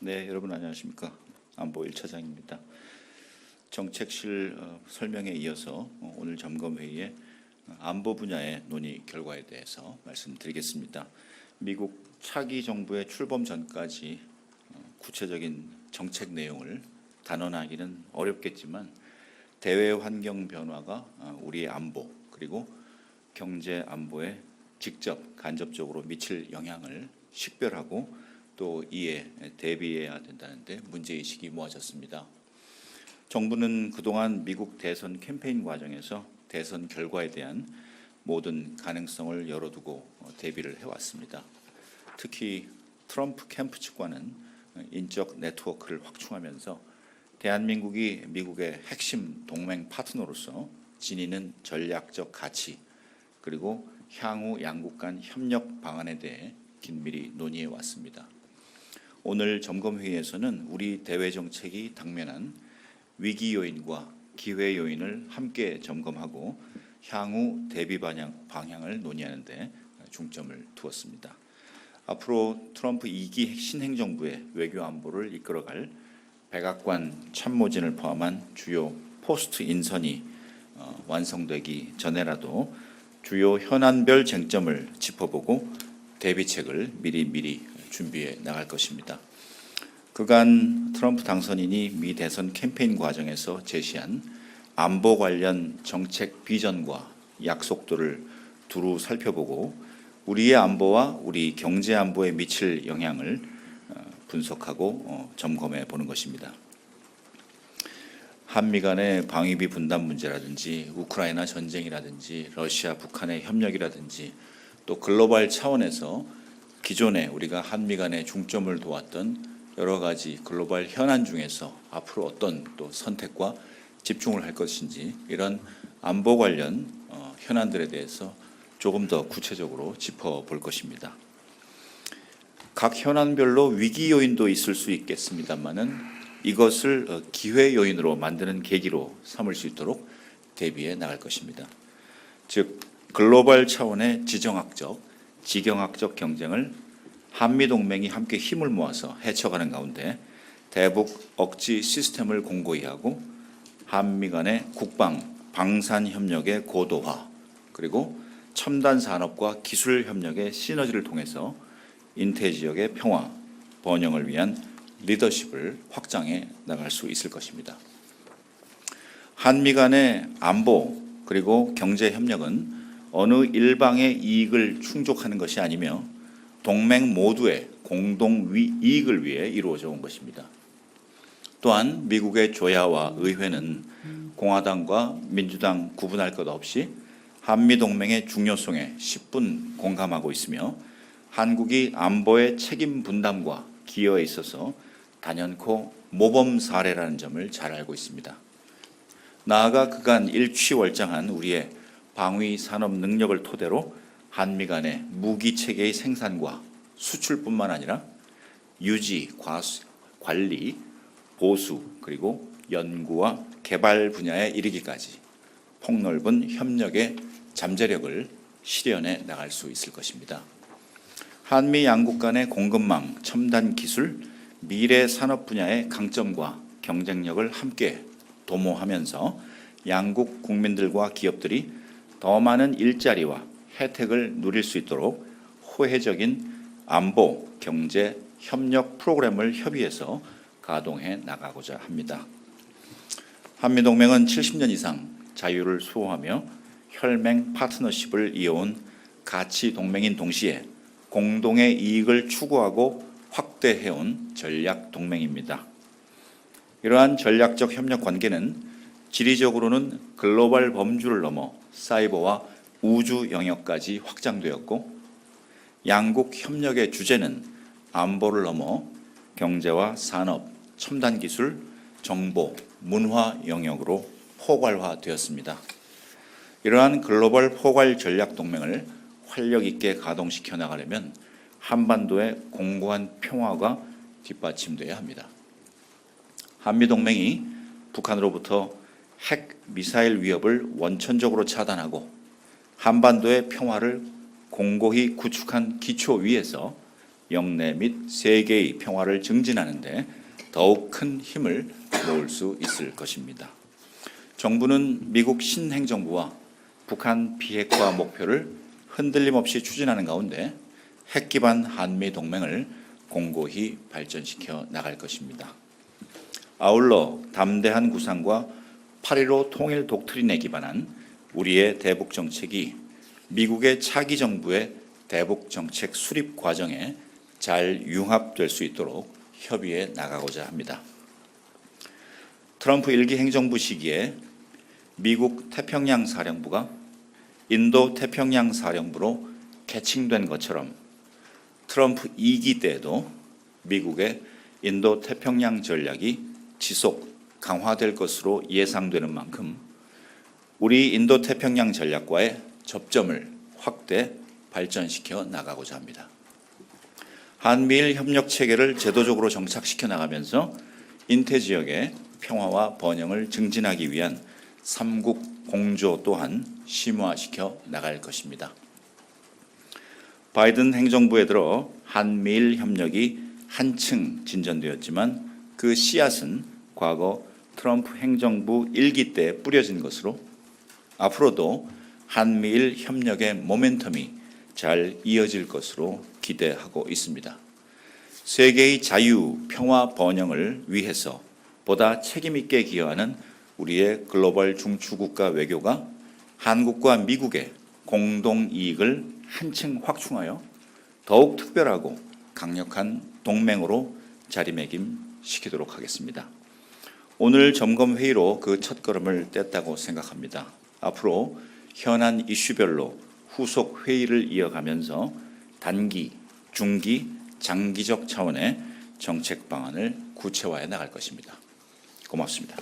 네, 여러분 안녕하십니까? 안보 1차장입니다. 정책실 어, 설명에 이어서 어, 오늘 점검 회의에 어, 안보 분야의 논의 결과에 대해서 말씀드리겠습니다. 미국 차기 정부의 출범 전까지 어, 구체적인 정책 내용을 단언하기는 어렵겠지만 대외 환경 변화가 어, 우리의 안보 그리고 경제 안보에 직접 간접적으로 미칠 영향을 식별하고 또 이에 대비해야 된다는데 문제의식이 모아졌습니다. 정부는 그동안 미국 대선 캠페인 과정에서 대선 결과에 대한 모든 가능성을 열어두고 어, 대비를 해왔습니다. 특히 트럼프 캠프 측과는 인적 네트워크를 확충하면서 대한민국이 미국의 핵심 동맹 파트너로서 지니는 전략적 가치 그리고 향후 양국 간 협력 방안에 대해 긴밀히 논의해 왔습니다. 오늘 점검 회의에서는 우리 대외 정책이 당면한 위기 요인과 기회 요인을 함께 점검하고 향후 대비 방향, 방향 을 논의하는 데 중점을 두었습니다. 앞으로 트럼프 2기 신행정부의 외교 안보를 이끌어갈 백악관 참모진을 포함한 주요 포스트 인선이 어, 완성되기 전에라도 주요 현안별 쟁점을 짚어보고 대비책을 미리 미리 준비해 나갈 것입니다. 그간 트럼프 당선인이 미 대선 캠페인 과정에서 제시한 안보 관련 정책 비전과 약속들을 두루 살펴보고 우리의 안보와 우리 경제 안보에 미칠 영향을 어, 분석하고 어, 점검해 보는 것입니다. 한미 간의 방위비 분담 문제라든지 우크라이나 전쟁이라든지 러시아 북한의 협력이라든지 또 글로벌 차원에서 기존에 우리가 한미 간의 중점을 두었던 여러 가지 글로벌 현안 중에서 앞으로 어떤 또 선택과 집중을 할 것인지 이런 안보 관련 어, 현안들에 대해서 조금 더 구체적으로 짚어볼 것입니다. 각 현안별로 위기 요인도 있을 수 있겠습니다만은 이것을 어, 기회 요인으로 만드는 계기로 삼을 수 있도록 대비해 나갈 것입니다. 즉 글로벌 차원의 지정학적, 지경학적 경쟁을 한미 동맹이 함께 힘을 모아서 헤쳐가는 가운데 대북 억지 시스템을 공고히 하고 한미 간의 국방 방산 협력의 고도화 그리고 첨단 산업과 기술 협력의 시너지를 통해서 인태 지역의 평화 번영을 위한 리더십을 확장해 나갈 수 있을 것입니다. 한미 간의 안보 그리고 경제 협력은 어느 일방의 이익을 충족하는 것이 아니며 동맹 모두의 공동 위, 이익을 위해 이루어져 온 것입니다. 또한 미국의 조야와 의회는 공화당과 민주당 구분할 것 없이 한미 동맹의 중요성에 10분 공감하고 있으며 한국이 안보의 책임 분담과 기여에 있어서 단연코 모범 사례라는 점을 잘 알고 있습니다. 나아가 그간 일취월장한 우리의 방위 산업 능력을 토대로 한미 간의 무기 체계의 생산과 수출뿐만 아니라 유지, 과수, 관리, 보수 그리고 연구와 개발 분야에 이르기까지 폭넓은 협력의 잠재력을 실현해 나갈 수 있을 것입니다. 한미 양국 간의 공급망, 첨단 기술, 미래 산업 분야의 강점과 경쟁력을 함께 도모하면서 양국 국민들과 기업들이 더 많은 일자리와 혜택을 누릴 수 있도록 호혜적인 안보, 경제, 협력 프로그램을 협의해서 가동해 나가고자 합니다. 한미 동맹은 70년 이상 자유를 수호하며 혈맹 파트너십을 이어온 가치 동맹인 동시에 공동의 이익을 추구하고 확대해온 전략 동맹입니다. 이러한 전략적 협력 관계는 지리적으로는 글로벌 범주를 넘어 사이버와 우주 영역까지 확장되었고 양국 협력의 주제는 안보를 넘어 경제와 산업, 첨단 기술, 정보, 문화 영역으로 포괄화되었습니다. 이러한 글로벌 포괄 전략 동맹을 활력 있게 가동시켜 나가려면 한반도의 공고한 평화가 뒷받침돼야 합니다. 한미 동맹이 북한으로부터 핵 미사일 위협을 원천적으로 차단하고 한반도의 평화를 공고히 구축한 기초 위에서 영내 및 세계의 평화를 증진하는데 더욱 큰 힘을 모을 수 있을 것입니다. 정부는 미국 신행정부와 북한 비핵화 목표를 흔들림 없이 추진하는 가운데 핵 기반 한미 동맹을 공고히 발전시켜 나갈 것입니다. 아울러 담대한 구상과 8.15 통일 독트린에 기반한 우리의 대북 정책이 미국의 차기 정부의 대북 정책 수립 과정에 잘 융합될 수 있도록 협의해 나가고자 합니다. 트럼프 일기 행정부 시기에 미국 태평양 사령부가 인도 태평양 사령부로 개칭된 것처럼 트럼프 2기 때에도 미국의 인도 태평양 전략이 지속 강화될 것으로 예상되는 만큼 우리 인도 태평양 전략과의 접점을 확대 발전시켜 나가고자 합니다. 한미일 협력 체계를 제도적으로 정착시켜 나가면서 인태 지역의 평화와 번영을 증진하기 위한 삼국 공조 또한 심화시켜 나갈 것입니다. 바이든 행정부에 들어 한미일 협력이 한층 진전되었지만 그 씨앗은 과거 트럼프 행정부 일기 때 뿌려진 것으로 앞으로도 한미일 협력의 모멘텀이 잘 이어질 것으로 기대하고 있습니다. 세계의 자유, 평화, 번영을 위해서 보다 책임 있게 기여하는 우리의 글로벌 중추국가 외교가 한국과 미국의 공동 이익을 한층 확충하여 더욱 특별하고 강력한 동맹으로 자리매김 시키도록 하겠습니다. 오늘 점검 회의로 그 첫걸음을 뗐다고 생각합니다. 앞으로 현안 이슈별로 후속 회의를 이어가면서 단기, 중기, 장기적 차원의 정책 방안을 구체화해 나갈 것입니다. 고맙습니다.